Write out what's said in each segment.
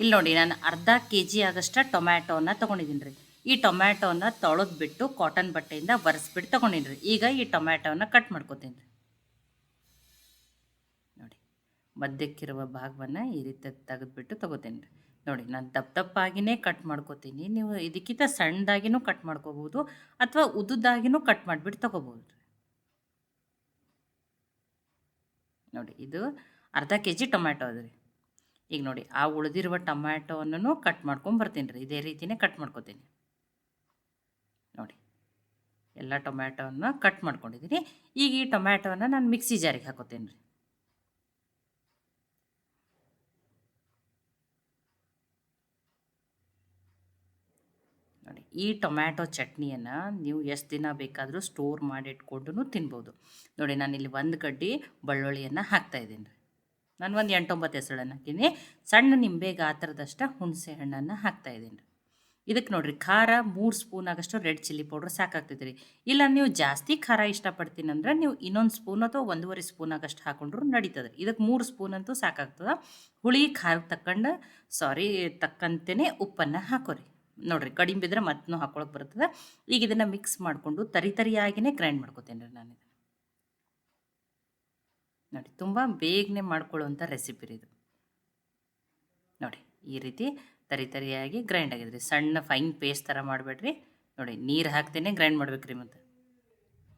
ಇಲ್ಲಿ ನೋಡಿ, ನಾನು ಅರ್ಧ ಕೆ ಜಿ ಆಗಷ್ಟ ಟೊಮ್ಯಾಟೋನ ತೊಗೊಂಡಿದ್ದೀನಿ ರೀ. ಈ ಟೊಮ್ಯಾಟೋನ ತೊಳೆದು ಬಿಟ್ಟು ಕಾಟನ್ ಬಟ್ಟೆಯಿಂದ ಒರೆಸ್ಬಿಟ್ಟು ತೊಗೊಂಡಿನಿ ರೀ. ಈಗ ಈ ಟೊಮ್ಯಾಟೋನ ಕಟ್ ಮಾಡ್ಕೋತೀನಿ ರೀ. ನೋಡಿ, ಮಧ್ಯಕ್ಕಿರುವ ಭಾಗವನ್ನು ಈ ರೀತಿ ತೆಗೆದ್ಬಿಟ್ಟು ತೊಗೋತೀನಿ ರೀ. ನೋಡಿ, ನಾನು ದಪ್ಪ ದಪ್ಪಾಗಿನೇ ಕಟ್ ಮಾಡ್ಕೋತೀನಿ. ನೀವು ಇದಕ್ಕಿಂತ ಸಣ್ಣದಾಗಿನೂ ಕಟ್ ಮಾಡ್ಕೋಬೋದು ಅಥವಾ ಉದ್ದುದಾಗಿನೂ ಕಟ್ ಮಾಡಿಬಿಟ್ಟು ತೊಗೋಬೋದು ನೋಡಿ, ಇದು ಅರ್ಧ ಕೆ ಜಿ ಟೊಮ್ಯಾಟೊ ಅದ ರೀ. ಈಗ ನೋಡಿ, ಆ ಉಳಿದಿರುವ ಟೊಮ್ಯಾಟೊವನ್ನು ಕಟ್ ಮಾಡ್ಕೊಂಡು ಬರ್ತೀನಿ ರೀ. ಇದೇ ರೀತಿಯೇ ಕಟ್ ಮಾಡ್ಕೊತೀನಿ. ನೋಡಿ, ಎಲ್ಲ ಟೊಮ್ಯಾಟೋವನ್ನು ಕಟ್ ಮಾಡ್ಕೊಂಡಿದ್ದೀನಿ ಈಗ ಈ ಟೊಮ್ಯಾಟೊವನ್ನು ನಾನು ಮಿಕ್ಸಿ ಜಾರಿಗೆ ಹಾಕೋತೀನಿ ರೀ. ನೋಡಿ, ಈ ಟೊಮ್ಯಾಟೊ ಚಟ್ನಿಯನ್ನು ನೀವು ಎಷ್ಟು ದಿನ ಬೇಕಾದರೂ ಸ್ಟೋರ್ ಮಾಡಿಟ್ಕೊಂಡು ತಿನ್ಬೋದು. ನೋಡಿ, ನಾನಿಲ್ಲಿ ಒಂದು ಕಡ್ಡಿ ಬೆಳ್ಳುಳ್ಳಿಯನ್ನು ಹಾಕ್ತಾಯಿದ್ದೀನಿ ರೀ. ನಾನು ಒಂದು ಎಂಟೊಂಬತ್ತು ಹೆಸಳನ್ನು ಹಾಕಿದ್ದೀನಿ ಸಣ್ಣ ನಿಂಬೆ ಗಾತ್ರದಷ್ಟು ಹುಣಸೆ ಹಣ್ಣನ್ನು ಹಾಕ್ತಾಯಿದ್ದೀನಿ ರೀ ಇದಕ್ಕೆ ನೋಡಿರಿ, ಖಾರ ಮೂರು ಸ್ಪೂನ್ ಆಗಷ್ಟು ರೆಡ್ ಚಿಲ್ಲಿ ಪೌಡ್ರ್ ಸಾಕಾಗ್ತೈತೆ ರೀ ಇಲ್ಲ ನೀವು ಜಾಸ್ತಿ ಖಾರ ಇಷ್ಟಪಡ್ತೀನಿ ಅಂದರೆ ನೀವು ಇನ್ನೊಂದು ಸ್ಪೂನ್ ಅಥವಾ ಒಂದೂವರೆ ಸ್ಪೂನ್ ಆಗಷ್ಟು ಹಾಕೊಂಡ್ರು ನಡೀತದೆ ಇದಕ್ಕೆ ಮೂರು ಸ್ಪೂನ್ ಅಂತೂ ಸಾಕಾಗ್ತದೆ. ಹುಳಿ ಖಾರಕ್ಕೆ ತಕ್ಕಂಡು ಸಾರಿ ತಕ್ಕಂತೆಯೇ ಉಪ್ಪನ್ನು ಹಾಕೋರಿ. ನೋಡಿರಿ ಕಡಿಮೆ ಬಿದ್ದರೆ ಮತ್ತೂ ಹಾಕೊಳಕ್ಕೆ ಬರ್ತದೆ. ಈಗ ಇದನ್ನು ಮಿಕ್ಸ್ ಮಾಡಿಕೊಂಡು ತರಿ ತರಿಯಾಗಿಯೇ ಗ್ರೈಂಡ್ ಮಾಡ್ಕೋತೀನಿ ರೀ ನಾನು ನೋಡಿ, ತುಂಬ ಬೇಗನೆ ಮಾಡ್ಕೊಳ್ಳುವಂಥ ರೆಸಿಪಿ ಇದು. ನೋಡಿ, ಈ ರೀತಿ ತರಿ ತರಿಯಾಗಿ ಗ್ರೈಂಡ್ ಆಗಿದ್ರಿ. ಸಣ್ಣ ಫೈನ್ ಪೇಸ್ಟ್ ಥರ ಮಾಡಬೇಡ್ರಿ. ನೋಡಿ, ನೀರು ಹಾಕ್ತೇನೆ ಗ್ರೈಂಡ್ ಮಾಡ್ಬೇಕ್ರಿ ಮತ್ತು.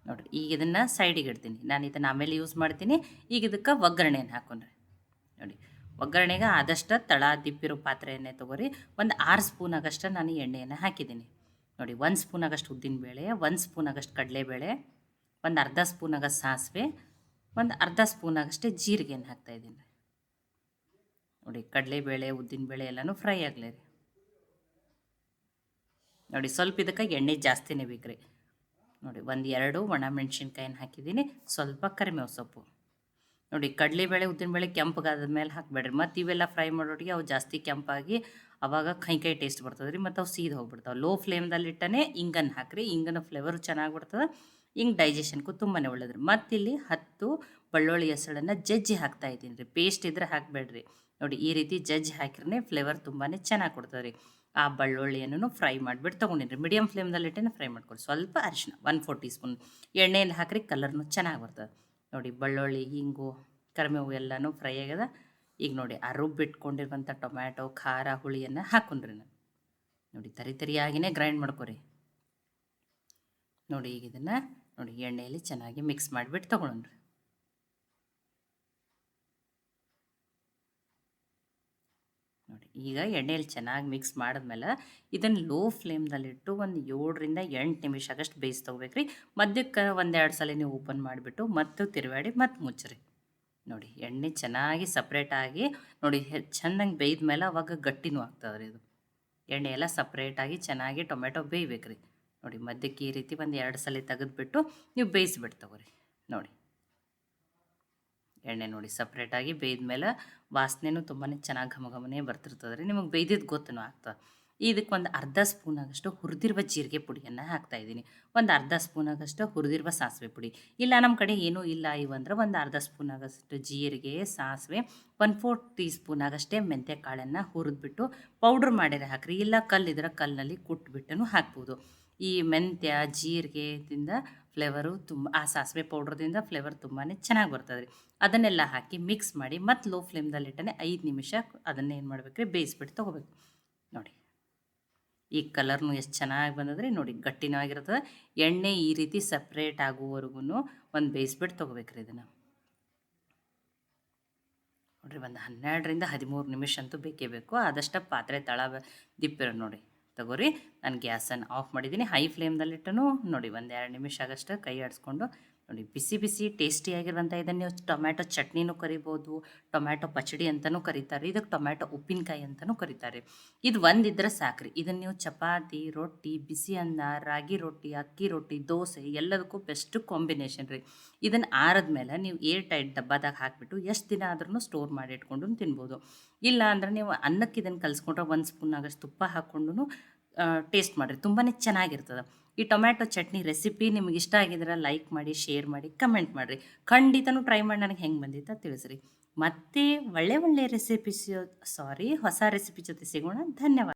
ನೋಡಿರಿ ಈಗ ಇದನ್ನು ಸೈಡಿಗೆ ಇಡ್ತೀನಿ. ನಾನು ಇದನ್ನು ಆಮೇಲೆ ಯೂಸ್ ಮಾಡ್ತೀನಿ. ಈಗ ಇದಕ್ಕೆ ಒಗ್ಗರಣೆಯನ್ನು ಹಾಕೊಂಡ್ರಿ. ನೋಡಿ, ಒಗ್ಗರಣೆಗೆ ಆದಷ್ಟು ತಳ, ದಿಪ್ಪಿರೋ ಪಾತ್ರೆಯನ್ನೇ ತೊಗೊರಿ. ಒಂದು ಆರು ಸ್ಪೂನ್ ಆಗಷ್ಟು ನಾನು ಎಣ್ಣೆಯನ್ನು ಹಾಕಿದ್ದೀನಿ. ನೋಡಿ, ಒಂದು ಸ್ಪೂನ್ ಆಗಷ್ಟು ಉದ್ದಿನಬೇಳೆ ಒಂದು ಸ್ಪೂನ್ ಆಗಷ್ಟು ಕಡಲೆಬೇಳೆ, ಒಂದು ಅರ್ಧ ಸ್ಪೂನ್ ಆಗಷ್ಟು ಸಾಸಿವೆ ಒಂದು ಅರ್ಧ ಸ್ಪೂನ್ ಆಗಷ್ಟೇ ಜೀರಿಗೆಯನ್ನು ಹಾಕ್ತಾಯಿದ್ದೀನಿ ನೋಡಿ, ಕಡಲೆಬೇಳೆ ಉದ್ದಿನಬೇಳೆ ಎಲ್ಲನೂ ಫ್ರೈ ಆಗಲಿ ರೀ. ನೋಡಿ, ಸ್ವಲ್ಪ ಇದಕ್ಕೆ ಎಣ್ಣೆ ಜಾಸ್ತಿನೇ ಬೇಕ್ರಿ. ನೋಡಿ, ಒಂದು ಎರಡು ಒಣ ಮೆಣಸಿನ್ಕಾಯಿನ ಹಾಕಿದ್ದೀನಿ. ಸ್ವಲ್ಪ ಕರಿಮೇವು ಸೊಪ್ಪು. ನೋಡಿ ಕಡಲೆ ಬೇಳೆ ಉದ್ದಿನ ಬೇಳೆ ಕೆಂಪಗಾದ ಮೇಲೆ ಹಾಕಬೇಡ್ರಿ. ಮತ್ತು ಇವೆಲ್ಲ ಫ್ರೈ ಮಾಡೋಟಿಗೆ ಅವು ಜಾಸ್ತಿ ಕೆಂಪಾಗಿ ಅವಾಗ ಕೈ ಕೈ ಟೇಸ್ಟ್ ಬರ್ತದೆ ರೀ ಮತ್ತು ಅವು ಸೀದ್ ಹೋಗ್ಬಿಡ್ತಾವೆ. ಲೋ ಫ್ಲೇಮ್ದಲ್ಲಿಟ್ಟನೆ ಇಂಗನ್ನು ಹಾಕಿರಿ, ಇಂಗನ ಫ್ಲೇವರು ಚೆನ್ನಾಗಿ ಬರ್ತದೆ. ಹಿಂಗೆ ಡೈಜೆಷನ್ಗೂ ತುಂಬಾ ಒಳ್ಳೇದು ರೀ ಮತ್ತಿಲ್ಲಿ ಹತ್ತು ಬೆಳ್ಳುಳ್ಳಿ ಹೆಸಳನ್ನು ಜಜ್ಜಿ ಹಾಕ್ತಾ ಇದ್ದೀನಿ ರೀ. ಪೇಸ್ಟ್ ಇದ್ರೆ ಹಾಕಬೇಡ್ರಿ. ನೋಡಿ ಈ ರೀತಿ ಜಜ್ಜಿ ಹಾಕಿರೇ ಫ್ಲೇವರ್ ತುಂಬಾ ಚೆನ್ನಾಗಿ ಕೊಡ್ತದೆ ಆ ಬೆಳ್ಳುಳ್ಳಿಯನ್ನು ಫ್ರೈ ಮಾಡಿಬಿಟ್ಟು ತೊಗೊಂಡಿನಿ ರೀ ಮೀಡಿಯಮ್ ಫ್ಲೇಮ್ದಲ್ಲಿಟ್ಟೆ ಫ್ರೈ ಮಾಡ್ಕೊಡಿ ಸ್ವಲ್ಪ ಅರಿಶಿನ ಒನ್ ಫೋರ್ ಟೀ ಸ್ಪೂನ್ ಎಣ್ಣೆಯಲ್ಲಿ ಹಾಕಿರಿ ಕಲರ್ನು ಚೆನ್ನಾಗಿ ಬರ್ತದೆ. ನೋಡಿ ಬೆಳ್ಳುಳ್ಳಿ ಹಿಂಗು ಕರಿಮೇವು ಎಲ್ಲನೂ ಫ್ರೈ ಆಗ್ಯದ. ಈಗ ನೋಡಿ ಆ ರುಬ್ಬಿಟ್ಕೊಂಡಿರುವಂಥ ಟೊಮ್ಯಾಟೊ, ಖಾರ, ಹುಳಿಯನ್ನು ಹಾಕೊಂಡ್ರಿ ನಾನು. ನೋಡಿ ತರಿ ತರಿಯಾಗಿನೇ ಗ್ರೈಂಡ್ ಮಾಡ್ಕೊರಿ. ನೋಡಿ ಈಗ ಇದನ್ನು ನೋಡಿ ಎಣ್ಣೆಯಲ್ಲಿ ಚೆನ್ನಾಗಿ ಮಿಕ್ಸ್ ಮಾಡಿಬಿಟ್ಟು ತೊಗೊಳ್ರಿ ನೋಡಿ. ಈಗ ಎಣ್ಣೆಯಲ್ಲಿ ಚೆನ್ನಾಗಿ ಮಿಕ್ಸ್ ಮಾಡಿದ್ಮೇಲೆ ಇದನ್ನು ಲೋ ಫ್ಲೇಮ್ದಲ್ಲಿಟ್ಟು ಒಂದು ಏಳರಿಂದ ಎಂಟು ನಿಮಿಷ ಆಗಷ್ಟು ಬೇಯಿಸಿ ತೊಗೋಬೇಕ್ರಿ. ಮಧ್ಯಕ್ಕೆ ಒಂದೆರಡು ಸಲ ನೀವು ಓಪನ್ ಮಾಡಿಬಿಟ್ಟು ಮತ್ತು ತಿರುವಾಡಿ ಮತ್ತು ಮುಚ್ಚಿರಿ. ನೋಡಿ, ಎಣ್ಣೆ ಚೆನ್ನಾಗಿ ಸಪ್ರೇಟಾಗಿ ನೋಡಿ ಚೆಂದಂಗೆ ಬೇಯ್ದ ಮೇಲೆ ಅವಾಗ ಗಟ್ಟಿನೂ ಆಗ್ತದೆ ರೀ ಇದು. ಎಣ್ಣೆ ಎಲ್ಲ ಸಪ್ರೇಟಾಗಿ ಚೆನ್ನಾಗಿ ಟೊಮೆಟೊ ಬೇಯ್ಬೇಕು ರೀ ನೋಡಿ, ಮಧ್ಯಕ್ಕೆ ಈ ರೀತಿ ಒಂದು ಎರಡು ಸಲ ತೆಗೆದುಬಿಟ್ಟು ನೀವು ಬೇಯಿಸ್ಬಿಟ್ಟು ತಗೋರಿ. ನೋಡಿ. ಎಣ್ಣೆ ನೋಡಿ ಸಪ್ರೇಟಾಗಿ ಬೇಯ್ದ ಮೇಲೆ ವಾಸನೆನೂ ತುಂಬಾ ಚೆನ್ನಾಗಿ ಘಮ ಘಮನೇ ಬರ್ತಿರ್ತದೆ ರೀ. ನಿಮಗೆ ಬೇಯ್ದಿದ್ದು ಗೊತ್ತೂ ಆಗ್ತದೆ. ಇದಕ್ಕೆ ಒಂದು ಅರ್ಧ ಸ್ಪೂನ್ ಆಗಷ್ಟು ಹುರಿದಿರುವ ಜೀರಿಗೆ ಪುಡಿಯನ್ನು ಹಾಕ್ತಾಯಿದ್ದೀನಿ ಒಂದು ಅರ್ಧ ಸ್ಪೂನ್ ಆಗಷ್ಟು ಹುರಿದಿರುವ ಸಾಸಿವೆ ಪುಡಿ. ಇಲ್ಲ ನಮ್ಮ ಕಡೆ ಏನೂ ಇಲ್ಲ ಇವಂದ್ರೆ ಒಂದು ಅರ್ಧ ಸ್ಪೂನ್ ಆಗಷ್ಟು ಜೀರಿಗೆ, ಸಾಸಿವೆ ಒನ್ ಫೋರ್ ಟೀ ಸ್ಪೂನ್ ಆಗಷ್ಟೇ ಮೆಂತ್ಯ ಕಾಳನ್ನು ಹುರಿದ್ಬಿಟ್ಟು ಪೌಡ್ರ್ ಮಾಡಿದ್ರೆ ಹಾಕ್ರಿ. ಇಲ್ಲ ಕಲ್ಲಿದ್ರೆ ಕಲ್ಲಿನಲ್ಲಿ ಕುಟ್ಬಿಟ್ಟು ಹಾಕ್ಬೋದು. ಈ ಮೆಂತ್ಯ, ಜೀರಿಗೆದಿಂದ ಫ್ಲೇವರು ತುಂಬ, ಆ ಸಾಸಿವೆ ಪೌಡ್ರದಿಂದ ಫ್ಲೇವರ್ ತುಂಬಾ ಚೆನ್ನಾಗಿ ಬರ್ತದೆ ರೀ. ಅದನ್ನೆಲ್ಲ ಹಾಕಿ ಮಿಕ್ಸ್ ಮಾಡಿ ಮತ್ತು ಲೋ ಫ್ಲೇಮ್ದಲ್ಲಿಟ್ಟನೆ ಐದು ನಿಮಿಷ ಅದನ್ನೇ ಏನು ಮಾಡ್ಬೇಕು ರೀ ಬೇಯಿಸ್ಬಿಟ್ಟು ತೊಗೋಬೇಕು. ನೋಡಿ. ಈ ಕಲರ್ನು ಎಷ್ಟು ಚೆನ್ನಾಗಿ ಬಂದದ್ರಿ? ನೋಡಿ, ಗಟ್ಟಿನೂ ಆಗಿರ್ತದೆ. ಎಣ್ಣೆ ಈ ರೀತಿ ಸಪ್ರೇಟ್ ಆಗುವವರೆಗೂ ಒಂದು ಬೇಯಿಸ್ಬಿಟ್ಟು ತೊಗೋಬೇಕ್ರಿ ಇದನ್ನು. ನೋಡಿರಿ, ಒಂದು ಹನ್ನೆರಡರಿಂದ ಹದಿಮೂರು ನಿಮಿಷ ಅಂತೂ ಬೇಕೇ ಬೇಕು. ಆದಷ್ಟು ಪಾತ್ರೆ ತಳ ದಿಪ್ಪಿರೋ ನೋಡಿ. ತಗೋರಿ, ನಾನು ಗ್ಯಾಸನ್ನು ಆಫ್ ಮಾಡಿದ್ದೀನಿ ಹೈ ಫ್ಲೇಮ್ದಲ್ಲಿಟ್ಟನು ನೋಡಿ, ಒಂದು ಎರಡು ನಿಮಿಷ ಆಗಷ್ಟು ಕೈ ಆಡಿಸ್ಕೊಂಡು ನೋಡಿ, ಬಿಸಿ ಬಿಸಿ ಟೇಸ್ಟಿಯಾಗಿರುವಂಥ ಇದನ್ನು ನೀವು ಟೊಮ್ಯಾಟೊ ಚಟ್ನಿನೂ ಕರಿಬೋದು, ಟೊಮ್ಯಾಟೊ ಪಚಡಿ ಅಂತಲೂ ಕರೀತಾರೆ, ಇದಕ್ಕೆ ಟೊಮ್ಯಾಟೊ ಉಪ್ಪಿನಕಾಯಿ ಅಂತಲೂ ಕರೀತಾರೆ. ಇದು ಒಂದಿದ್ರೆ ಸಾಕ್ರಿ. ಇದನ್ನು ನೀವು ಚಪಾತಿ, ರೊಟ್ಟಿ, ಬಿಸಿ ಅನ್ನ, ರಾಗಿ ರೊಟ್ಟಿ, ಅಕ್ಕಿ ರೊಟ್ಟಿ, ದೋಸೆ ಎಲ್ಲದಕ್ಕೂ ಬೆಸ್ಟ್ ಕಾಂಬಿನೇಷನ್ ರೀ. ಇದನ್ನು ಆರಿದ್ಮೇಲೆ ನೀವು ಏರ್ ಟೈಟ್ ಡಬ್ಬದಾಗ ಹಾಕಿಬಿಟ್ಟು ಎಷ್ಟು ದಿನ ಆದ್ರೂ ಸ್ಟೋರ್ ಮಾಡಿ ಇಟ್ಕೊಂಡು ತಿನ್ಬೋದು. ಇಲ್ಲ ಅಂದರೆ ನೀವು ಅನ್ನಕ್ಕೆ ಇದನ್ನು ಕಲಿಸ್ಕೊಂಡ್ರೆ ಒಂದು ಸ್ಪೂನ್ ಆಗಷ್ಟು ತುಪ್ಪ ಹಾಕ್ಕೊಂಡು ಟೇಸ್ಟ್ ಮಾಡಿರಿ. ತುಂಬಾ ಚೆನ್ನಾಗಿರ್ತದೆ. ಈ ಟೊಮ್ಯಾಟೊ ಚಟ್ನಿ ರೆಸಿಪಿ ನಿಮ್ಗೆ ಇಷ್ಟ ಆಗಿದ್ರೆ ಲೈಕ್ ಮಾಡಿ ಶೇರ್ ಮಾಡಿ ಕಮೆಂಟ್ ಮಾಡಿರಿ. ಖಂಡಿತನೂ ಟ್ರೈ ಮಾಡಿ ನನಗೆ ಹೆಂಗೆ ಬಂದಿತ್ತ ತಿಳಿಸ್ರಿ. ಮತ್ತೆ ಒಳ್ಳೆ ಒಳ್ಳೆ ರೆಸಿಪಿಸ್ ಸಾರಿ ಹೊಸ ರೆಸಿಪಿ ಜೊತೆ ಸಿಗೋಣ. ಧನ್ಯವಾದ.